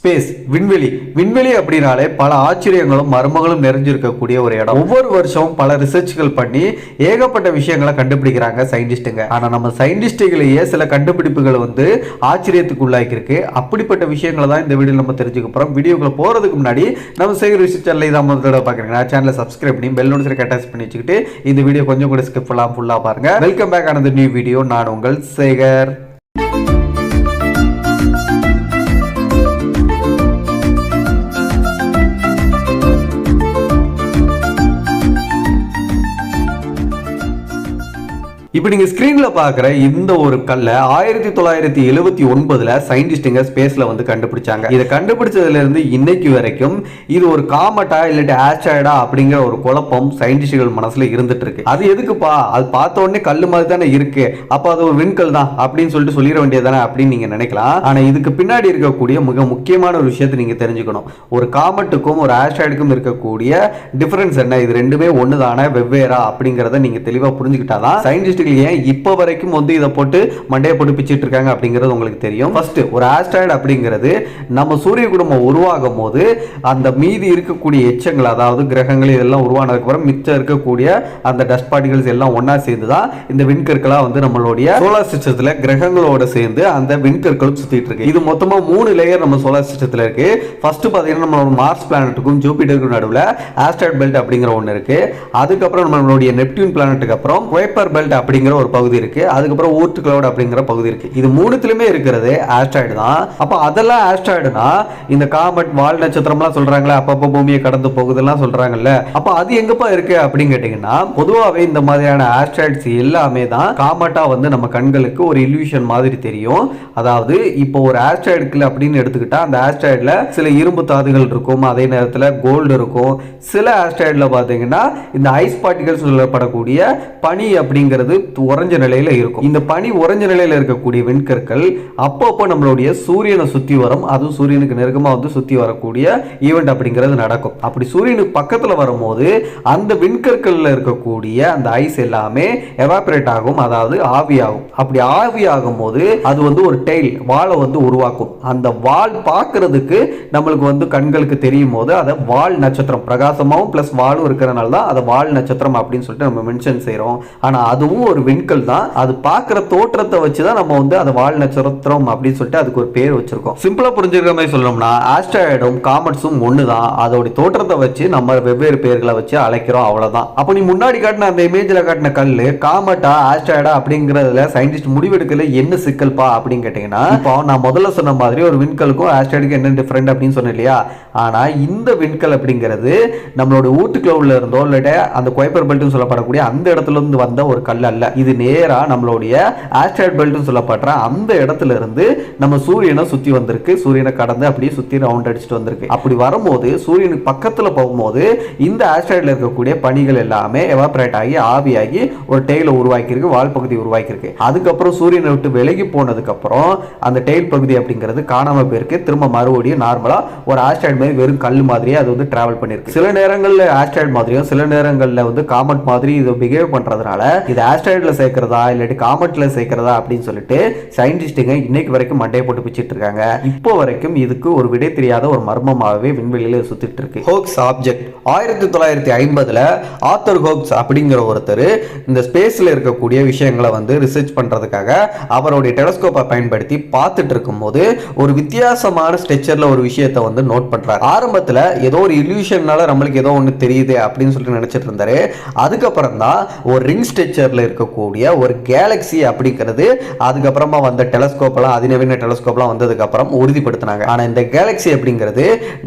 Space விண்வெளி. விண்வெளி அப்படின்னாலே பல ஆச்சரியங்களும் மர்மங்களும் நிறைஞ்சிருக்கக்கூடிய ஒரு இடம். ஒவ்வொரு வருஷமும் பல ரிசர்ச்கள் பண்ணி ஏகப்பட்ட விஷயங்களை கண்டுபிடிக்கிறாங்க சயின்டிஸ்ட்டுங்க ஆனால் நம்ம சயின்டிஸ்டுகளையே சில கண்டுபிடிப்புகள் வந்து ஆச்சரியத்துக்கு உள்ளாக்கியிருக்கு. அப்படிப்பட்ட விஷயங்களை தான் இந்த வீடியோ நம்ம தெரிஞ்சுக்க போகிறோம் வீடியோக்குள்ள போகிறதுக்கு முன்னாடி நம்ம சேகர் ரிசர்ச் சேனல் இதான் முதல் தடவை பார்க்குறீங்க. சேனலை சப்ஸ்கிரைப் பண்ணி பெல் நோட்ஸில் அட்டாச் பண்ணி வச்சுக்கிட்டு இந்த வீடியோ கொஞ்சம் கூட ஸ்கிப் பண்ணலாம் ஃபுல்லாக பாருங்கள் வெல்கம் பேக் ஆனது நியூ வீடியோ நான் உங்கள் சேகர். இப்போ நீங்கள் ஸ்க்ரீனில் பார்க்குற இந்த ஒரு கல்லை ஆயிரத்தி தொள்ளாயிரத்தி எழுபத்தி ஒன்பதில் சயின்டிஸ்ட்டுங்க ஸ்பேஸில் வந்து கண்டுபிடிச்சாங்க. இதை கண்டுபிடிச்சதுலேருந்து இன்னைக்கு வரைக்கும் இது ஒரு காமட்டா இல்லாட்டி ஆஸ்ட்ராய்டா அப்படிங்கிற ஒரு குழப்பம் சயின்டிஸ்டுகள் மனசில் இருந்துட்டு இருக்கு அது எதுக்குப்பா? அது பார்த்த உடனே கல் மாதிரி தானே இருக்கு. அப்போ அது ஒரு விண்கல் தான் அப்படின்னு சொல்லிட்டு சொல்லிட வேண்டியது தானே அப்படின்னு நீங்கள் நினைக்கலாம். ஆனால் இதுக்கு பின்னாடி இருக்கக்கூடிய மிக முக்கியமான ஒரு விஷயத்தை நீங்கள் தெரிஞ்சுக்கணும். ஒரு காமட்டுக்கும் ஒரு ஆஸ்ட்ராய்டுக்கும் இருக்கக்கூடிய டிஃபரன்ஸ் என்ன? இது ரெண்டுமே ஒன்று தானே வெவ்வேறா அப்படிங்கிறத நீங்கள் தெளிவாக புரிஞ்சுக்கிட்டாதான் சயின்டிஸ்டுகள் ஏன் இப்போ வரைக்கும் வந்து இதை போட்டு மண்டையை போட்டு பிச்சிட்டு இருக்காங்க அப்படிங்கிறது உங்களுக்கு தெரியும். ஃபர்ஸ்ட் ஒரு ஆஸ்ட்ராய்டு அப்படிங்கிறது நம்ம சூரிய குடும்பம் உருவாகும் போது அந்த மீதி இருக்கக்கூடிய எச்சங்கள் அதாவது கிரகங்கள் இதெல்லாம் உருவானதுக்கு அப்புறம் மிச்சம் இருக்கக்கூடிய அந்த டஸ்ட் பார்ட்டிகல்ஸ் எல்லாம் ஒன்றா சேர்ந்து தான் இந்த விண்கற்களா வந்து நம்மளுடைய சோலார் சிஸ்டத்துல கிரகங்களோட சேர்ந்து அந்த விண்கற்களும் சுத்திட்டு இருக்கு. இது மொத்தமா மூணு லேயர் நம்ம சோலார் சிஸ்டத்துல இருக்கு. ஃபர்ஸ்ட் பாத்தீங்கன்னா நம்மளோட மார்ஸ் பிளானட்டுக்கும் ஜூபிட்டருக்கும் நடுவில் ஆஸ்ட்ராய்ட் பெல்ட் அப்படிங்கிற ஒன்று இருக்கு. அதுக்கப்புறம் நம்மளுடைய நெப்டியூன் பிளானட்டுக்கு அப்புறம் குவைப்பர் பெல்ட் அப்படிங்கிற ஒரு பகுதி இருக்கு. அதுக்கப்புறம் ஊர்ட் கிளவுட் அப்படிங்கிற பகுதி இருக்கு. இது மூணுத்துலையுமே இருக்கிறது ஆஸ்ட்ராய்டு தான். அப்போ அதெல்லாம் ஆஸ்ட்ராய்டுனா இந்த காமெட் வால் நட்சத்திரம்லாம் சொல்றாங்களே அப்பப்போ பூமியை கடந்து போகுதெல்லாம் சொல்றாங்கல்ல. அப்போ அது எங்கப்பா இருக்கு அப்படின்னு கேட்டீங்கன்னா பொதுவாகவே இந்த மாதிரியான ஆஸ்ட்ராய்ட்ஸ் எல்லாமே தான் காமெட்டா வந்து நம்ம கண்களுக்கு ஒரு இல்யூஷன் மாதிரி தெரியும். அதாவது இப்போ ஒரு ஆஸ்ட்ராய்டுக்குள்ள அப்படின்னு எடுத்துக்கிட்டா அந்த ஆஸ்ட்ராய்டில் சில இரும்பு தாதுகள் இருக்கும். அதே நேரத்தில் கோல்டு இருக்கும். சில ஆஸ்ட்ராய்டில் பார்த்தீங்கன்னா இந்த ஐஸ் பார்ட்டிகல்ஸ் சொல்லப்படக்கூடிய பனி அப்படிங்கிறது உறைஞ்ச நிலையில இருக்கும். இந்த பனி உறைஞ்ச நிலையில இருக்கக்கூடிய விண்கற்கள் அப்பப்போ நம்மளுடைய சூரியனை சுத்தி வரும். அதுவும் சூரியனுக்கு நெருக்கமா வந்து சுத்தி வரக்கூடிய ஈவெண்ட் அப்படிங்கிறது நடக்கும். அப்படி சூரியனுக்கு பக்கத்துல வரும்போது அந்த விண்கற்கள்ல இருக்கக்கூடிய அந்த ஐஸ் எல்லாமே எவாபரேட் ஆகும். அதாவது ஆவியாகும் அப்படி ஆவியாகும் போது அது வந்து ஒரு டெய்ல் வாழை வந்து உருவாக்கும். அந்த வால் பார்க்கறதுக்கு நம்மளுக்கு வந்து கண்களுக்கு தெரியும் போது அதை வால் நட்சத்திரம் பிரகாசமாவும் பிளஸ் வாலும் இருக்கிறனால தான் அதை வால் நட்சத்திரம் அப்படின்னு சொல்லிட்டு நம்ம மென்ஷன் செய்கிறோம் ஆனா அதுவும் ஒரு விண்கல் தான். அது பார்க்குற தோற்றத்தை வச்சு தான் நம்ம வந்து அதை வால் நட்சத்திரம் அப்படின்னு சொல்லிட்டு அதுக்கு ஒரு பேர் வச்சிருக்கோம். சிம்பிளா புரிஞ்சுக்கிற மாதிரி சொல்லணும்னா ஆஸ்ட்ராய்டும் காமெட்ஸும் ஒன்று தான் அதோட தோற்றத்தை வச்சு நம்ம வெவ்வேறு பேர்களை வச்சு அழைக்கிறோம் அவ்வளவுதான். அப்போ நீ முன்னாடி காட்டின அந்த இமேஜில் காட்டின கல் காமெட்டா ஆஸ்ட்ராய்டா அப்படிங்கிறதுல சயின்டிஸ்ட் முடிவெடுக்கல என்ன சிக்கல்பா அப்படின்னு கேட்டீங்கன்னா இப்போ நான் முதல்ல சொன்ன மாதிரி ஒரு விண்கலுக்கும் ஆஸ்ட்ராய்டுக்கும் என்ன டிஃபரெண்ட் அப்படின்னு சொன்னேன் இல்லையா? ஆனா இந்த விண்கல் அப்படிங்கிறது நம்மளோட ஊட்டு கிளவுல இருந்தோ இல்லாட்ட அந்த குவைப்பர் பெல்ட்னு சொல்லப்படக்கூடிய அந்த இடத்துல இருந்து வந்த ஒரு கல் அல்ல இது நேரா நம்மளுடைய ஆஸ்ட்ராய்ட் பெல்ட்னு சொல்லப்படுற அந்த இடத்துல இருந்து நம்ம சூரியனை சுத்தி வந்திருக்கு. சூரியனை கடந்து அப்படியே சுற்றி ரவுண்ட் அடிச்சுட்டு வந்திருக்கு. அப்படி வரும்போது சூரியனுக்கு பக்கத்துல போகும்போது இந்த ஆஸ்ட்ராய்டில் இருக்கக்கூடிய பனிகள் எல்லாமே எவாப்ரேட் ஆகி ஆவியாகி ஒரு டெய்ல உருவாக்கியிருக்கு வால் பகுதி உருவாக்கியிருக்கு. அதுக்கப்புறம் சூரியனை விட்டு விலகி போனதுக்கப்புறம் அந்த டெய்ல் பகுதி அப்படிங்கிறது காணாம போயிருக்கு. திரும்ப மறுபடியும் நார்மலா ஒரு ஆஸ்ட்ராய்டு மாதிரி வெறும் கல் மாதிரியே அது வந்து டிராவல் பண்ணிருக்கு சில நேரங்களில் ஆஸ்ட்ராய்டு மாதிரியும் சில நேரங்களில் வந்து காமெண்ட் மாதிரி இது பிஹேவ் பண்றதுனால இது ஆஸ்ட்ராய்டில் சேர்க்கிறதா இல்லாட்டி காமெட்டில் சேர்க்கிறதா அப்படின்னு சொல்லிட்டு சயின்டிஸ்ட்டுங்க இன்னைக்கு வரைக்கும் மண்டையை போட்டு பிச்சுட்டு இருக்காங்க. இப்போ வரைக்கும் இதுக்கு ஒரு விடை தெரியாத ஒரு மர்மமாகவே விண்வெளியில் சுத்திட்டு இருக்கு. ஹோக்ஸ் ஆப்ஜெக்ட் ஆயிரத்தி தொள்ளாயிரத்தி ஐம்பதுல ஆத்தர் ஹோக்ஸ் அப்படிங்கிற ஒருத்தர் இந்த ஸ்பேஸ்ல இருக்கக்கூடிய விஷயங்களை வந்து ரிசர்ச் பண்றதுக்காக அவருடைய டெலஸ்கோப்பை பயன்படுத்தி பார்த்துட்டு இருக்கும்போது ஒரு வித்தியாசமான ஸ்ட்ரெச்சரில் ஒரு விஷயத்தை வந்து நோட் பண்ணுறாரு ஆரம்பத்தில் ஏதோ ஒரு இல்யூஷன்னால நம்மளுக்கு ஏதோ ஒன்று தெரியுது அப்படின்னு சொல்லிட்டு நினைச்சிட்டு இருந்தாரு. அதுக்கப்புறம் தான் ஒரு ரிங் ஸ்ட்ரெச்சர்ல இருக்கக்கூடிய ஒரு கேலக்ஸி அப்படிங்கிறது அதுக்கப்புறமா வந்த டெலஸ்கோப்லாம் அதிநவீன டெலஸ்கோப்லாம் வந்ததுக்கப்புறம் உறுதிப்படுத்தினாங்க. ஆனால் இந்த கேலக்ஸி அப்படிங்கிறது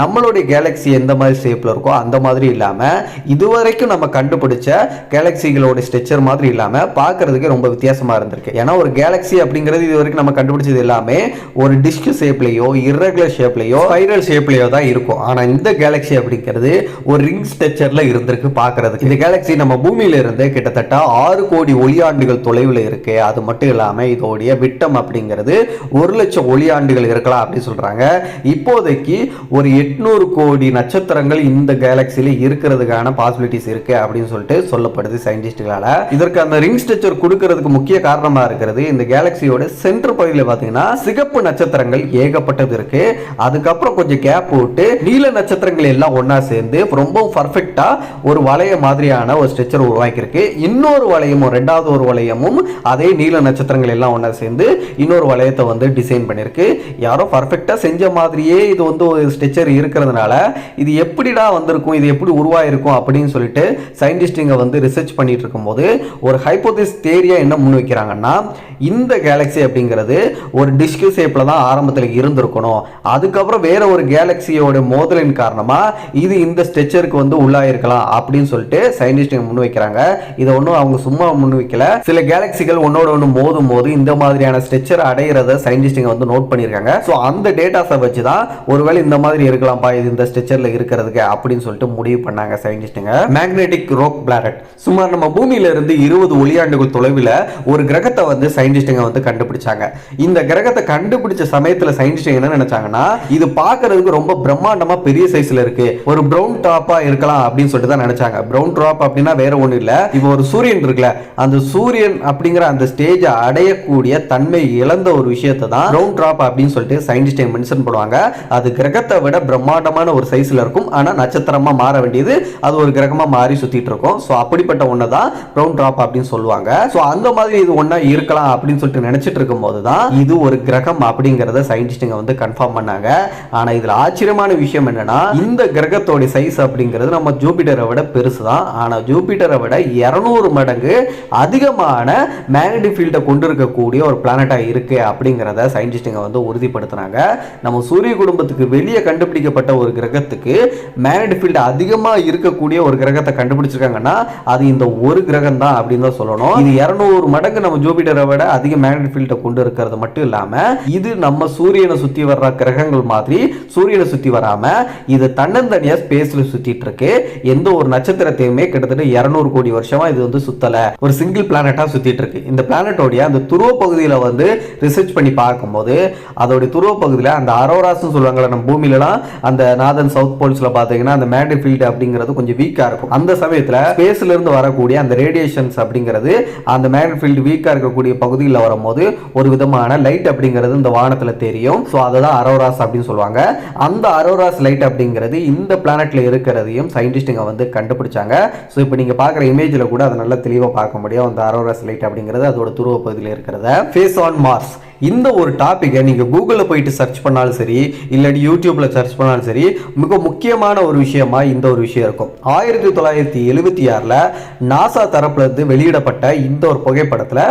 நம்மளுடைய கேலக்ஸி எந்த மாதிரி ஷேப்பில் இருக்கோ அந்த மாதிரி இல்லாமல் இதுவரைக்கும் நம்ம கண்டுபிடிச்ச கேலக்சிகளோட ஸ்ட்ரெச்சர் மாதிரி இல்லாமல் பார்க்கறதுக்கே ரொம்ப வித்தியாசமாக இருந்திருக்கு. ஏன்னா ஒரு கேலக்ஸி அப்படிங்கிறது இது வரைக்கும் நம்ம கண்டுபிடிச்சது எல்லாமே ஒரு டிஸ்க் ஷேப்லேயோ இரகுலர் ஷேப்லேயோ ஸ்பைரல் ஷேப்லேயோ தான் இருக்கும். ஆனால் இந்த கேலக்ஸி அப்படிங்கிறது ஒரு ரிங் ஸ்ட்ரக்சரில் இருந்திருக்கு பார்க்கறதுக்கு. இந்த கேலக்ஸி நம்ம பூமியிலிருந்து கிட்டத்தட்ட ஆறு கோடி கோடி ஒளியாண்டுகள் தொலைவில் இருக்கு அது மட்டும் இல்லாமல் இதோடைய விட்டம் அப்படிங்கிறது ஒரு லட்சம் ஒளியாண்டுகள் இருக்கலாம் அப்படின்னு சொல்கிறாங்க இப்போதைக்கு ஒரு எட்நூறு கோடி நட்சத்திரங்கள் இந்த கேலக்சியில் இருக்கிறதுக்கான பாசிபிலிட்டிஸ் இருக்கு அப்படின்னு சொல்லிட்டு சொல்லப்படுது சயின்டிஸ்டுகளால். இதற்கு அந்த ரிங் ஸ்ட்ரக்சர் கொடுக்கறதுக்கு முக்கிய காரணமாக இருக்கிறது இந்த கேலக்சியோட சென்டர் பகுதியில் பார்த்தீங்கன்னா சிகப்பு நட்சத்திரங்கள் ஏகப்பட்டது இருக்கு. அதுக்கப்புறம் கொஞ்சம் கேப் விட்டு நீல நட்சத்திரங்கள் எல்லாம் ஒன்றா சேர்ந்து ரொம்ப பர்ஃபெக்டாக ஒரு வளைய மாதிரியான ஒரு ஸ்ட்ரக்சர் உருவாக்கியிருக்கு. இன்னொரு வளையமும் ரெண்டாவது ஒரு வளையமும் அதே நீல நட்சத்திரங்கள் எல்லாம் ஒன்றா சேர்ந்து இன்னொரு வளையத்தை வந்து டிசைன் பண்ணியிருக்கு யாரோ பர்ஃபெக்டாக செஞ்ச மாதிரியே இது வந்து ஒரு ஸ்ட்ரெச்சர் இருக்கிறதுனால இது எப்படிடா வந்திருக்கும் இது எப்படி உருவாயிருக்கும் அப்படின்னு சொல்லிட்டு சயின்டிஸ்டுங்க வந்து ரிசர்ச் பண்ணிட்டு இருக்கும்போது ஒரு ஹைப்போதிஸ் தேரியா என்ன முன் வைக்கிறாங்கன்னா இந்த கேலக்ஸி அப்படிங்கிறது ஒரு டிஸ்கு ஷேப்பில் தான் ஆரம்பத்தில் இருந்திருக்கணும். அதுக்கப்புறம் வேற ஒரு கேலக்சியோட மோதலின் காரணமாக இது இந்த ஸ்ட்ரெச்சருக்கு வந்து உள்ளாயிருக்கலாம் அப்படின்னு சொல்லிட்டு சயின்டிஸ்டுங்க முன் வைக்கிறாங்க. இதை ஒன்றும் அவங்க சும்மா முன் வைக்கல சில கேலக்சிகள் ஒன்னோட ஒன்று மோதும் போது இந்த மாதிரியான ஸ்ட்ரெச்சர் அடையிறத சயின்டிஸ்டுங்க வந்து நோட் பண்ணியிருக்காங்க ஸோ அந்த டேட்டாஸை வச்சு தான் ஒருவேளை இந்த மாதிரி இருக்கலாம்ப்பா இது இந்த ஸ்ட்ரெச்சரில் இருக்கிறதுக்கு அப்படின்னு சொல்லிட்டு முடிவு பண்ணாங்க சயின்டிஸ்டுங்க மேக்னெட்டிக் ரோக் பிளானட் சுமார் நம்ம பூமியில இருந்து இருபது ஒளியாண்டுகள் தொலைவில் ஒரு கிரகத்தை வந்து சயின்டிஸ்டுங்க வந்து கண்டுபிடிச்சாங்க. இந்த கிரகத்தை கண்டுபிடிச்ச சமயத்தில் சயின்டிஸ்ட் என்ன நினைச்சாங்கன்னா இது பார்க்கறதுக்கு ரொம்ப பிரம்மாண்டமாக பெரிய சைஸில் இருக்கு. ஒரு ப்ரௌன் டாப்பாக இருக்கலாம் அப்படின்னு சொல்லிட்டு தான் நினைச்சாங்க. ப்ரௌன் டாப் அப்படின்னா வேற ஒன்றும் இல்லை. இப்போ ஒரு சூரியன் இருக்குல்ல அந்த சூரியன் அப்படிங்கிற அந்த ஸ்டேஜ் அடையக்கூடிய தன்மை இழந்த ஒரு விஷயத்தை தான் ரவுண்ட் ட்ராப் அப்படின்னு சொல்லிட்டு சயின்டிஸ்ட் மென்ஷன் பண்ணுவாங்க. அது கிரகத்தை விட பிரம்மாண்டமான ஒரு சைஸ்ல இருக்கும். ஆனா நட்சத்திரமா மாற வேண்டியது அது ஒரு கிரகமா மாறி சுத்திட்டு இருக்கும். ஸோ அப்படிப்பட்ட ஒன்று தான் ரவுண்ட் ட்ராப் அப்படின்னு சொல்லுவாங்க. ஸோ அந்த மாதிரி இது ஒன்றா இருக்கலாம் அப்படின்னு சொல்லிட்டு நினைச்சிட்டு இருக்கும்போது தான் இது ஒரு கிரகம் அப்படிங்கிறத சயின்டிஸ்டுங்க வந்து கன்ஃபார்ம் பண்ணாங்க. ஆனா இதுல ஆச்சரியமான விஷயம் என்னன்னா இந்த கிரகத்தோட சைஸ் அப்படிங்கிறது நம்ம ஜூபிட்டரை விட பெருசு தான் ஆனா ஜூபிட்டரை விட இருநூறு மடங்கு அதிகமான மேக்னெட்டிக் ஃபீல்டை கொண்டு இருக்கக்கூடிய ஒரு பிளானட்டாக இருக்கு அப்படிங்கிறத சயின்டிஸ்டுங்க வந்து உறுதிப்படுத்துனாங்க நம்ம சூரிய குடும்பத்துக்கு வெளியே கண்டுபிடிக்கப்பட்ட ஒரு கிரகத்துக்கு மேக்னெட்டிக் ஃபீல்டு அதிகமாக இருக்கக்கூடிய ஒரு கிரகத்தை கண்டுபிடிச்சிருக்காங்கன்னா அது இந்த ஒரு கிரகம் தான் அப்படின்னு தான் சொல்லணும். இது இரநூறு மடங்கு நம்ம ஜூபிட்டரை விட அதிக மேக்னெட்டிக் ஃபீல்டை கொண்டு இருக்கிறது மட்டும் இல்லாமல் இது நம்ம சூரியனை சுத்தி வர்ற கிரகங்கள் மாதிரி சூரியனை சுத்தி வராம இது தன்னந்தனியாக ஸ்பேஸ்ல சுற்றிட்டு இருக்கு. எந்த ஒரு நட்சத்திரத்தையுமே கிட்டத்தட்ட இரநூறு கோடி வருஷமா இது வந்து சுத்தலை. ஒரு சிங்கிள் பிளானட்டாக சுற்றிட்டு இருக்கு இந்த பிளானட்டோடைய அந்த துருவ பகுதியில் வந்து ரிசர்ச் பண்ணி பார்க்கும்போது அதோடைய துருவ பகுதியில் அந்த அரோராஸ்னு சொல்லுவாங்கள நம்ம பூமியிலலாம் அந்த நாதன் சவுத் போல்ஸில் பார்த்தீங்கன்னா அந்த மேக்னெட் ஃபீல்டு அப்படிங்கிறது கொஞ்சம் வீக்காக இருக்கும். அந்த சமயத்தில் ஸ்பேஸ்லேருந்து வரக்கூடிய அந்த ரேடியேஷன்ஸ் அப்படிங்கிறது அந்த மேக்னெட் ஃபீல்டு வீக்காக இருக்கக்கூடிய பகுதியில் வரும்போது ஒரு விதமான லைட் அப்படிங்கிறது இந்த வானத்தில் தெரியும். ஸோ அதை தான் அரோராஸ் அப்படின்னு சொல்லுவாங்க. அந்த அரோராஸ் லைட் அப்படிங்கிறது இந்த பிளானட்டில் இருக்கிறதையும் சயின்டிஸ்ட்டுங்க வந்து கண்டுபிடிச்சாங்க. ஸோ இப்போ நீங்கள் பார்க்குற இமேஜில் கூட அதை நல்லா தெளிவாக பார்க்க முடியும் அந்த அரோரா லைட் அப்படிங்கிறது அதோட துருவ பகுதியில் இருக்கிறத. ஃபேஸ் ஆன் மார்ஸ் இந்த ஒரு டாப்பிக்கை நீங்கள் கூகுளில் போயிட்டு சர்ச் பண்ணாலும் சரி இல்லாட்டி யூடியூப்பில் சர்ச் பண்ணாலும் சரி மிக முக்கியமான ஒரு விஷயமா இந்த ஒரு விஷயம் இருக்கும். ஆயிரத்தி தொள்ளாயிரத்தி எழுபத்தி ஆறில் நாசா தரப்புலேருந்து வெளியிடப்பட்ட இந்த ஒரு புகைப்படத்தில்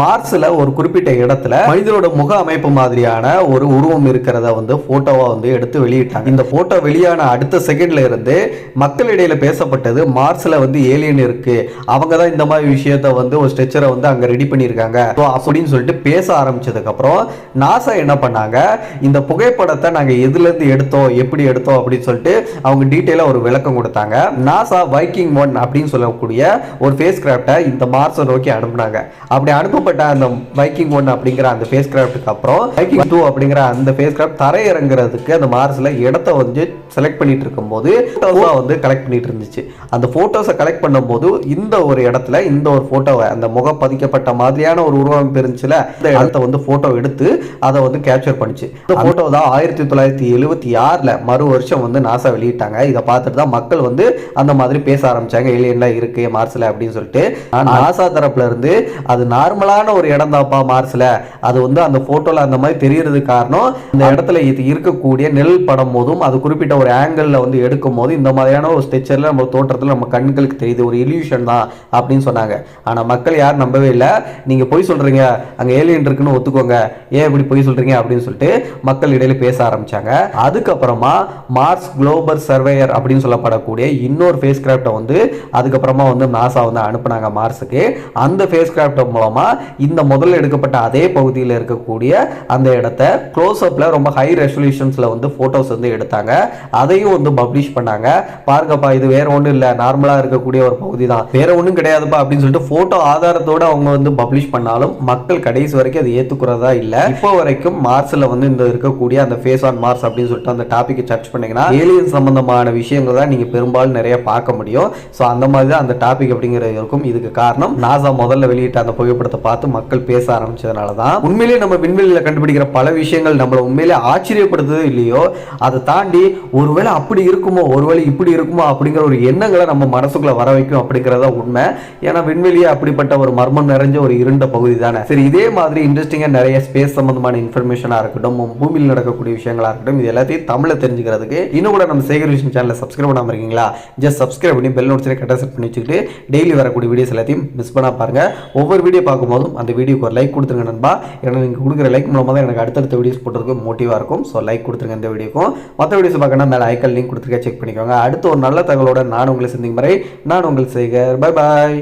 மார்ஸில் ஒரு குறிப்பிட்ட இடத்துல மனிதனோட முக அமைப்பு மாதிரியான ஒரு உருவம் இருக்கிறத வந்து ஃபோட்டோவாக வந்து எடுத்து வெளியிட்டாங்க. இந்த ஃபோட்டோ வெளியான அடுத்த செகண்ட்ல இருந்து மக்களிடையில் பேசப்பட்டது மார்ஸில் வந்து ஏலியன் இருக்கு. அவங்க தான் இந்த மாதிரி விஷயத்த வந்து ஒரு ஸ்ட்ரெச்சரை வந்து அங்கே ரெடி பண்ணியிருக்காங்க. ஸோ அப்படின்னு சொல்லிட்டு பேச ஆரம்பிச்சதுக்கப்புறம் அப்புறம் நாசா என்ன பண்ணாங்க? இந்த புகைப்படத்தை நாங்கள் எதுலேருந்து எடுத்தோம் எப்படி எடுத்தோம் அப்படின்னு சொல்லிட்டு அவங்க டீட்டெயிலாக ஒரு விளக்கம் கொடுத்தாங்க. நாசா வைக்கிங் ஒன் அப்படின்னு சொல்லக்கூடிய ஒரு ஃபேஸ் கிராஃப்டை இந்த மார்ஸை நோக்கி அனுப்புனாங்க. அப்படி அனுப்பப்பட்ட அந்த வைக்கிங் ஒன் அப்படிங்கிற அந்த ஃபேஸ் கிராஃப்ட்டுக்கு அப்புறம் வைக்கிங் டூ அப்படிங்கிற அந்த ஃபேஸ் கிராஃப்ட் தரையிறங்குறதுக்கு அந்த மார்ஸில் இடத்த வந்து செலக்ட் பண்ணிட்டு இருக்கும்போது ஃபோட்டோஸாக வந்து கலெக்ட் பண்ணிட்டு இருந்துச்சு. அந்த ஃபோட்டோஸை கலெக்ட் பண்ணும்போது இந்த ஒரு இடத்துல இந்த ஒரு ஃபோட்டோவை அந்த முகம் பதிக்கப்பட்ட மாதிரியான ஒரு உருவமைப்பு இருந்துச்சுல இந்த இடத்த வந்து ஃபோட்டோ ஃபோட்டோ எடுத்து அதை வந்து கேப்சர் பண்ணிச்சு. இந்த ஃபோட்டோ தான் ஆயிரத்தி தொள்ளாயிரத்தி எழுபத்தி ஆறில் மறு வருஷம் வந்து நாசா வெளியிட்டாங்க. இதை பார்த்துட்டு தான் மக்கள் வந்து அந்த மாதிரி பேச ஆரம்பிச்சாங்க. ஏலியன்லாம் இருக்கு மார்ஸில் அப்படின்னு சொல்லிட்டு. நாசா தரப்புல இருந்து அது நார்மலான ஒரு இடம் தான்ப்பா மார்ஸில் அது வந்து அந்த ஃபோட்டோவில் அந்த மாதிரி தெரியறதுக்கு காரணம் அந்த இடத்துல இது இருக்கக்கூடிய நெல் படம் போதும் அது குறிப்பிட்ட ஒரு ஆங்கிளில் வந்து எடுக்கும் போது இந்த மாதிரியான ஒரு ஸ்டெச்சரில் நம்ம தோற்றத்தில் நம்ம கண்களுக்கு தெரியுது ஒரு இல்யூஷன் தான் அப்படின்னு சொன்னாங்க. ஆனால் மக்கள் யாரும் நம்பவே இல்லை. நீங்கள் போய் சொல்கிறீங்க அங்கே ஏலியன் இருக்குன்னு ஒத்துக்கோங்க. போங்க ஏன் இப்படி பொய் சொல்றீங்க அப்படின்னு சொல்லிட்டு மக்கள் இடையில பேச ஆரம்பிச்சாங்க. அதுக்கப்புறமா மார்ஸ் குளோபல் சர்வேயர் அப்படின்னு சொல்லப்படக்கூடிய இன்னொரு ஃபேஸ் கிராஃப்டை வந்து அதுக்கப்புறமா வந்து நாசா வந்து அனுப்புனாங்க மார்ஸுக்கு அந்த ஃபேஸ் கிராஃப்ட் மூலமா இந்த முதல்ல எடுக்கப்பட்ட அதே பகுதியில் இருக்கக்கூடிய அந்த இடத்த க்ளோஸ் அப்ல ரொம்ப ஹை ரெசல்யூஷன்ஸ்ல வந்து போட்டோஸ் வந்து எடுத்தாங்க. அதையும் வந்து பப்ளிஷ் பண்ணாங்க. பாருங்கப்பா இது வேற ஒன்றும் இல்லை. நார்மலாக இருக்கக்கூடிய ஒரு பகுதி தான் வேற ஒன்றும் கிடையாதுப்பா அப்படின்னு சொல்லிட்டு போட்டோ ஆதாரத்தோட அவங்க வந்து பப்ளிஷ் பண்ணாலும் மக்கள் கடைசி வரைக்கும் அதை ஏத்துக்கிறதா இல்ல? இப்போ வரைக்கும் மார்ஸ்ல வந்து இந்த இருக்கக்கூடிய அந்த ஃபேஸ் ஆன் மார்ஸ் அப்படின்னு சொல்லிட்டு அந்த டாபிக் சர்ச் பண்ணீங்கன்னா ஏலியன் சம்பந்தமான விஷயங்கள் தான் நீங்க பெரும்பாலும் நிறைய பார்க்க முடியும். ஸோ அந்த மாதிரி தான் அந்த டாபிக் அப்படிங்கிறது இருக்கும். இதுக்கு காரணம் நாசா முதல்ல வெளியிட்ட அந்த புகைப்படத்தை பார்த்து மக்கள் பேச ஆரம்பிச்சதுனால தான். உண்மையிலேயே நம்ம விண்வெளியில் கண்டுபிடிக்கிற பல விஷயங்கள் நம்மளை உண்மையிலே ஆச்சரியப்படுத்துதோ இல்லையோ அதை தாண்டி ஒருவேளை அப்படி இருக்குமோ ஒருவேளை இப்படி இருக்குமோ அப்படிங்கிற ஒரு எண்ணங்களை நம்ம மனசுக்குள்ள வர வைக்கும் அப்படிங்கிறத உண்மை. ஏன்னா விண்வெளியே அப்படிப்பட்ட ஒரு மர்மம் நிறைஞ்ச ஒரு இருண்ட பகுதி தானே. சரி இதே மாதிரி இன்ட்ரெஸ்டிங்காக நிறைய ஸ்பேஸ் சம்பந்தமான இன்ஃபர்மேஷனாக இருக்கட்டும் பூமியில் நடக்கக்கூடிய விஷயங்களாக இருக்கட்டும் இது எல்லாத்தையும் தமிழில் தெரிஞ்சுக்கிறதுக்கு இன்னும் கூட நம்ம சேகர் விஷயம் சேனலை சப்ஸ்கிரைப் பண்ணாமல் இருக்கீங்களா? ஜஸ்ட் சப்ஸ்கிரைப் பண்ணி பெல் நோட்ஸில் கரெக்டாக செட் பண்ணி வச்சுக்கிட்டு டெய்லி வரக்கூடிய வீடியோஸ் எல்லாத்தையும் மிஸ் பண்ணால் பாருங்கள் ஒவ்வொரு வீடியோ பார்க்கும்போதும் அந்த வீடியோக்கு ஒரு லைக் கொடுத்துருங்க நண்பா. ஏன்னா நீங்கள் கொடுக்குற லைக் மூலமாக தான் எனக்கு அடுத்தடுத்த வீடியோஸ் போட்டுருக்கு மோட்டிவாக இருக்கும். ஸோ லைக் கொடுத்துருங்க இந்த வீடியோக்கும் மற்ற வீடியோஸ் பார்க்கணும் மேலே ஐக்கல் லிங்க் கொடுத்துருக்க செக் பண்ணிக்கோங்க. அடுத்து ஒரு நல்ல தகவலோட நான் உங்களை சந்திக்கும் வரை நான் உங்கள் சேகர். பாய் பாய்